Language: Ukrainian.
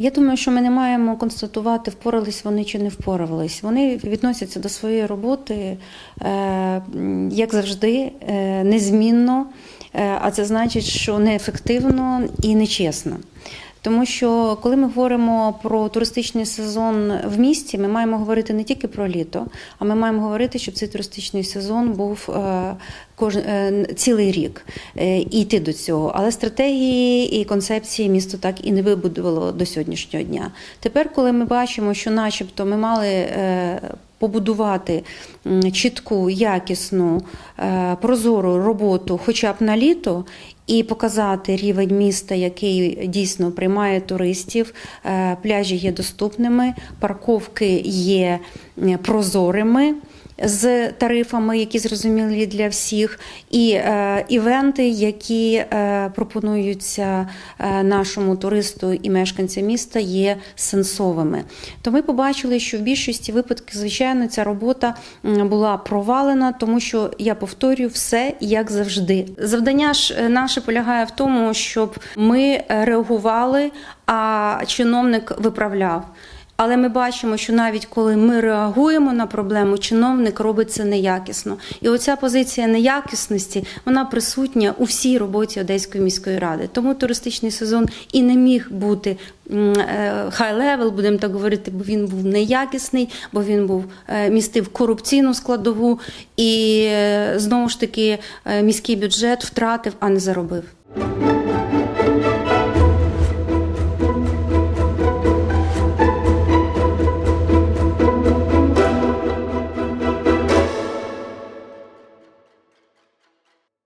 Я думаю, що ми не маємо констатувати, впорались вони чи не впорались. Вони відносяться до своєї роботи, е, як завжди, е, незмінно, е, а це значить, що неефективно і нечесно. Тому що коли ми говоримо про туристичний сезон в місті, ми маємо говорити не тільки про літо, а ми маємо говорити, щоб цей туристичний сезон був е, е, цілий рік е, і йти до цього. Але стратегії і концепції місто так і не вибудувало до сьогоднішнього дня. Тепер, коли ми бачимо, що, начебто, ми мали. Побудувати чітку, якісну, е, прозору роботу, хоча б на літо, і показати рівень міста, який дійсно приймає туристів. Е, Пляжі є доступними, парковки є прозорими. З тарифами, які зрозумілі для всіх, і е, івенти, які е, пропонуються е, нашому туристу і мешканцям міста, є сенсовими. То ми побачили, що в більшості випадків, звичайно, ця робота була провалена, тому що я повторюю все як завжди. Завдання ж е, наше полягає в тому, щоб ми е, реагували, а чиновник виправляв. Але ми бачимо, що навіть коли ми реагуємо на проблему, чиновник робить це неякісно. І оця позиція неякісності вона присутня у всій роботі Одеської міської ради. Тому туристичний сезон і не міг бути хай левел, будемо так говорити, бо він був неякісний, бо він був е, містив корупційну складову, і е, знову ж таки е, міський бюджет втратив, а не заробив.